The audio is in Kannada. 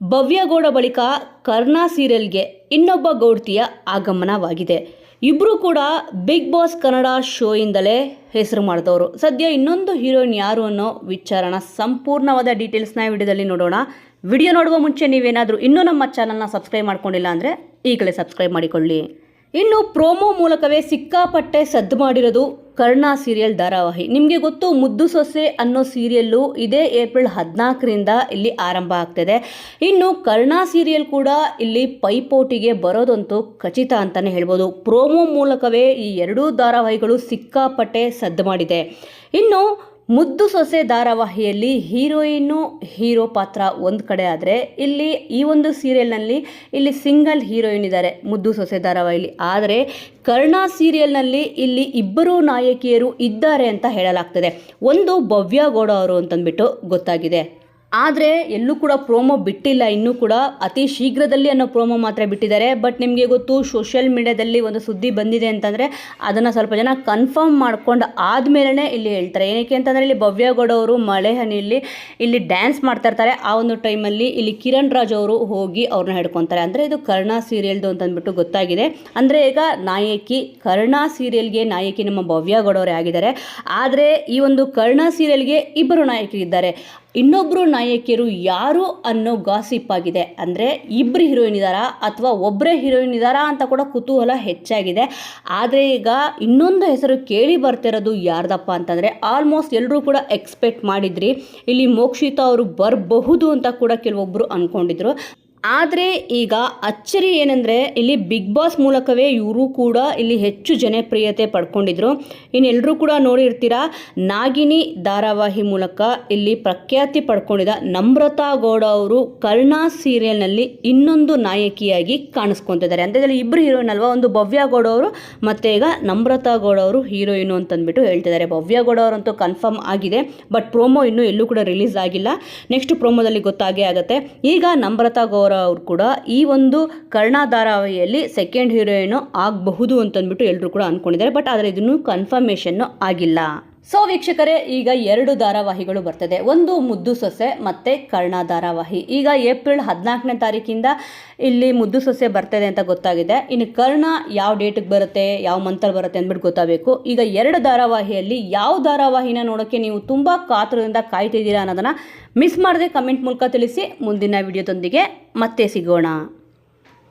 ಭವ್ಯಗೌಡ ಬಳಿಕ ಕರ್ಣ ಸೀರಿಯಲ್ಗೆ ಇನ್ನೊಬ್ಬ ಗೌಡ್ತಿಯ ಆಗಮನವಾಗಿದೆ. ಇಬ್ಬರು ಕೂಡ ಬಿಗ್ ಬಾಸ್ ಕನ್ನಡ ಶೋಯಿಂದಲೇ ಹೆಸರು ಮಾಡಿದವರು. ಸದ್ಯ ಇನ್ನೊಂದು ಹೀರೋಯಿನ್ ಯಾರು ಅನ್ನೋ ವಿಚಾರನ ಸಂಪೂರ್ಣವಾದ ಡೀಟೇಲ್ಸ್ನ ವಿಡಿಯೋದಲ್ಲಿ ನೋಡೋಣ. ವಿಡಿಯೋ ನೋಡುವ ಮುಂಚೆ ನೀವೇನಾದರೂ ಇನ್ನೂ ನಮ್ಮ ಚಾನಲ್ನ ಸಬ್ಸ್ಕ್ರೈಬ್ ಮಾಡ್ಕೊಂಡಿಲ್ಲ ಅಂದರೆ ಈಗಲೇ ಸಬ್ಸ್ಕ್ರೈಬ್ ಮಾಡಿಕೊಳ್ಳಿ. ಇನ್ನು ಪ್ರೋಮೋ ಮೂಲಕವೇ ಸಿಕ್ಕಾಪಟ್ಟೆ ಸದ್ದು ಮಾಡಿರೋದು ಕರ್ಣ ಸೀರಿಯಲ್ ಧಾರಾವಾಹಿ. ನಿಮಗೆ ಗೊತ್ತು, ಮುದ್ದು ಸೊಸೆ ಅನ್ನೋ ಸೀರಿಯಲ್ಲು ಇದೇ ಏಪ್ರಿಲ್ ಹದಿನಾಲ್ಕರಿಂದ ಇಲ್ಲಿ ಆರಂಭ ಆಗ್ತಿದೆ. ಇನ್ನು ಕರ್ಣ ಸೀರಿಯಲ್ ಕೂಡ ಇಲ್ಲಿ ಪೈಪೋಟಿಗೆ ಬರೋದಂತೂ ಖಚಿತ ಅಂತಲೇ ಹೇಳ್ಬೋದು. ಪ್ರೋಮೋ ಮೂಲಕವೇ ಈ ಎರಡೂ ಧಾರಾವಾಹಿಗಳು ಸಿಕ್ಕಾಪಟ್ಟೆ ಸದ್ದು ಮಾಡಿದೆ. ಇನ್ನು ಮುದ್ದು ಸೊಸೆ ಧಾರಾವಾಹಿಯಲ್ಲಿ ಹೀರೋಯಿನ್ನು ಹೀರೋ ಪಾತ್ರ ಒಂದು ಕಡೆ ಆದರೆ ಇಲ್ಲಿ ಈ ಒಂದು ಸೀರಿಯಲ್ನಲ್ಲಿ ಇಲ್ಲಿ ಸಿಂಗಲ್ ಹೀರೋಯಿನ್ ಇದ್ದಾರೆ ಮುದ್ದು ಸೊಸೆ ಧಾರಾವಾಹಿಯಲ್ಲಿ ಆದರೆ ಕರ್ಣ ಸೀರಿಯಲ್ನಲ್ಲಿ ಇಲ್ಲಿ ಇಬ್ಬರು ನಾಯಕಿಯರು ಇದ್ದಾರೆ ಅಂತ ಹೇಳಲಾಗ್ತದೆ. ಒಂದು ಭವ್ಯ ಗೌಡ ಅವರು ಅಂತಂದ್ಬಿಟ್ಟು ಗೊತ್ತಾಗಿದೆ. ಆದರೆ ಎಲ್ಲೂ ಕೂಡ ಪ್ರೋಮೋ ಬಿಟ್ಟಿಲ್ಲ, ಇನ್ನೂ ಕೂಡ ಅತಿ ಶೀಘ್ರದಲ್ಲಿ ಅನ್ನೋ ಪ್ರೋಮೋ ಮಾತ್ರ ಬಿಟ್ಟಿದ್ದಾರೆ. ಬಟ್ ನಿಮಗೆ ಗೊತ್ತು, ಸೋಷಿಯಲ್ ಮೀಡಿಯಾದಲ್ಲಿ ಒಂದು ಸುದ್ದಿ ಬಂದಿದೆ ಅಂತಂದರೆ ಅದನ್ನು ಸ್ವಲ್ಪ ಜನ ಕನ್ಫರ್ಮ್ ಮಾಡ್ಕೊಂಡು ಆದಮೇಲೆ ಇಲ್ಲಿ ಹೇಳ್ತಾರೆ. ಏನಕ್ಕೆ ಅಂತಂದರೆ ಇಲ್ಲಿ ಭವ್ಯಗೌಡ ಅವರು ಮಳೆ ಹನಿಯಲ್ಲಿ ಇಲ್ಲಿ ಡ್ಯಾನ್ಸ್ ಮಾಡ್ತಾ ಇರ್ತಾರೆ. ಆ ಒಂದು ಟೈಮಲ್ಲಿ ಇಲ್ಲಿ ಕಿರಣ್ ರಾಜ್ ಅವರು ಹೋಗಿ ಅವ್ರನ್ನ ಹಿಡ್ಕೊತಾರೆ. ಅಂದರೆ ಇದು ಕರ್ಣ ಸೀರಿಯಲ್ದು ಅಂತಂದ್ಬಿಟ್ಟು ಗೊತ್ತಾಗಿದೆ. ಅಂದರೆ ಈಗ ನಾಯಕಿ, ಕರ್ಣ ಸೀರಿಯಲ್ಗೆ ನಾಯಕಿ ನಮ್ಮ ಭವ್ಯಗೌಡ ಅವರೇ ಆಗಿದ್ದಾರೆ. ಆದರೆ ಈ ಒಂದು ಕರ್ಣ ಸೀರಿಯಲ್ಗೆ ಇಬ್ಬರು ನಾಯಕಿ ಇದ್ದಾರೆ ಇನ್ನೊಬ್ಬರು ನಾಯಕಿಯರು ಯಾರು ಅನ್ನೋ ಗಾಸಿಪ್ ಆಗಿದೆ. ಅಂದರೆ ಇಬ್ಬರು ಹೀರೋಯಿನ್ ಇದ್ದಾರಾ ಅಥವಾ ಒಬ್ಬರೇ ಹೀರೋಯಿನ್ ಇದ್ದಾರಾ ಅಂತ ಕೂಡ ಕುತೂಹಲ ಹೆಚ್ಚಾಗಿದೆ. ಆದರೆ ಈಗ ಇನ್ನೊಂದು ಹೆಸರು ಕೇಳಿ ಬರ್ತಿರೋದು ಯಾರ್ದಪ್ಪ ಅಂತಂದರೆ ಆಲ್ಮೋಸ್ಟ್ ಎಲ್ಲರೂ ಕೂಡ ಎಕ್ಸ್ಪೆಕ್ಟ್ ಮಾಡಿದ್ರಿ. ಇಲ್ಲಿ ಮೋಕ್ಷಿತಾ ಅವರು ಬರಬಹುದು ಅಂತ ಕೂಡ ಕೆಲವೊಬ್ಬರು ಅಂದ್ಕೊಂಡಿದ್ರು ಆದರೆ ಈಗ ಅಚ್ಚರಿ ಏನಂದರೆ ಇಲ್ಲಿ ಬಿಗ್ ಬಾಸ್ ಮೂಲಕವೇ ಇವರು ಕೂಡ ಇಲ್ಲಿ ಹೆಚ್ಚು ಜನಪ್ರಿಯತೆ ಪಡ್ಕೊಂಡಿದ್ರು. ಇನ್ನೆಲ್ಲರೂ ಕೂಡ ನೋಡಿರ್ತೀರಾ, ನಾಗಿನಿ ಧಾರಾವಾಹಿ ಮೂಲಕ ಇಲ್ಲಿ ಪ್ರಖ್ಯಾತಿ ಪಡ್ಕೊಂಡಿದ್ದ ನಮ್ರತಾ ಗೌಡ ಅವರು ಕರ್ಣ ಸೀರಿಯಲ್ನಲ್ಲಿ ಇನ್ನೊಂದು ನಾಯಕಿಯಾಗಿ ಕಾಣಿಸ್ಕೊತಿದ್ದಾರೆ. ಅಂತ ಇದರಲ್ಲಿ ಇಬ್ಬರು ಹೀರೋಯಿನ್ ಅಲ್ವಾ? ಒಂದು ಭವ್ಯ ಗೌಡ ಅವರು ಮತ್ತು ಈಗ ನಮ್ರತಾ ಗೌಡ ಅವರು ಹೀರೋಯಿನು ಅಂತಂದ್ಬಿಟ್ಟು ಹೇಳ್ತಿದ್ದಾರೆ. ಭವ್ಯ ಗೌಡ ಅವರಂತೂ ಕನ್ಫರ್ಮ್ ಆಗಿದೆ, ಬಟ್ ಪ್ರೋಮೋ ಇನ್ನೂ ಎಲ್ಲೂ ಕೂಡ ರಿಲೀಸ್ ಆಗಿಲ್ಲ. ನೆಕ್ಸ್ಟ್ ಪ್ರೋಮೋದಲ್ಲಿ ಗೊತ್ತಾಗೇ ಆಗುತ್ತೆ. ಈಗ ನಮ್ರತಾ ಗೌಡ ಅವರು ಕೂಡ ಈ ಒಂದು ಕರ್ಣ ಧಾರಾವಾಹಿಯಲ್ಲಿ ಸೆಕೆಂಡ್ ಹೀರೋಯಿನು ಆಗಬಹುದು ಅಂತಂದ್ಬಿಟ್ಟು ಎಲ್ಲರೂ ಕೂಡ ಅಂದ್ಕೊಂಡಿದ್ದಾರೆ ಬಟ್ ಆದರೆ ಇದನ್ನು ಕನ್ಫರ್ಮೇಷನ್ನು ಆಗಿಲ್ಲ. ಸೊ ವೀಕ್ಷಕರೇ, ಈಗ ಎರಡು ಧಾರಾವಾಹಿಗಳು ಬರ್ತದೆ. ಒಂದು ಮುದ್ದು ಸೊಸೆ, ಮತ್ತು ಕರ್ಣ ಧಾರಾವಾಹಿ. ಈಗ ಏಪ್ರಿಲ್ ಹದಿನಾಲ್ಕನೇ ತಾರೀಕಿಂದ ಇಲ್ಲಿ ಮುದ್ದು ಸೊಸೆ ಬರ್ತದೆ ಅಂತ ಗೊತ್ತಾಗಿದೆ. ಇನ್ನು ಕರ್ಣ ಯಾವ ಡೇಟಿಗೆ ಬರುತ್ತೆ, ಯಾವ ಮಂತಲ್ಲಿ ಬರುತ್ತೆ ಅಂದ್ಬಿಟ್ಟು ಗೊತ್ತಾಗಬೇಕು. ಈಗ ಎರಡು ಧಾರಾವಾಹಿಯಲ್ಲಿ ಯಾವ ಧಾರಾವಾಹಿನ ನೋಡೋಕ್ಕೆ ನೀವು ತುಂಬ ಕಾತುರದಿಂದ ಕಾಯ್ತಿದ್ದೀರಾ ಅನ್ನೋದನ್ನು ಮಿಸ್ ಮಾಡದೆ ಕಮೆಂಟ್ ಮೂಲಕ ತಿಳಿಸಿ. ಮುಂದಿನ ವಿಡಿಯೋದೊಂದಿಗೆ ಮತ್ತೆ ಸಿಗೋಣ.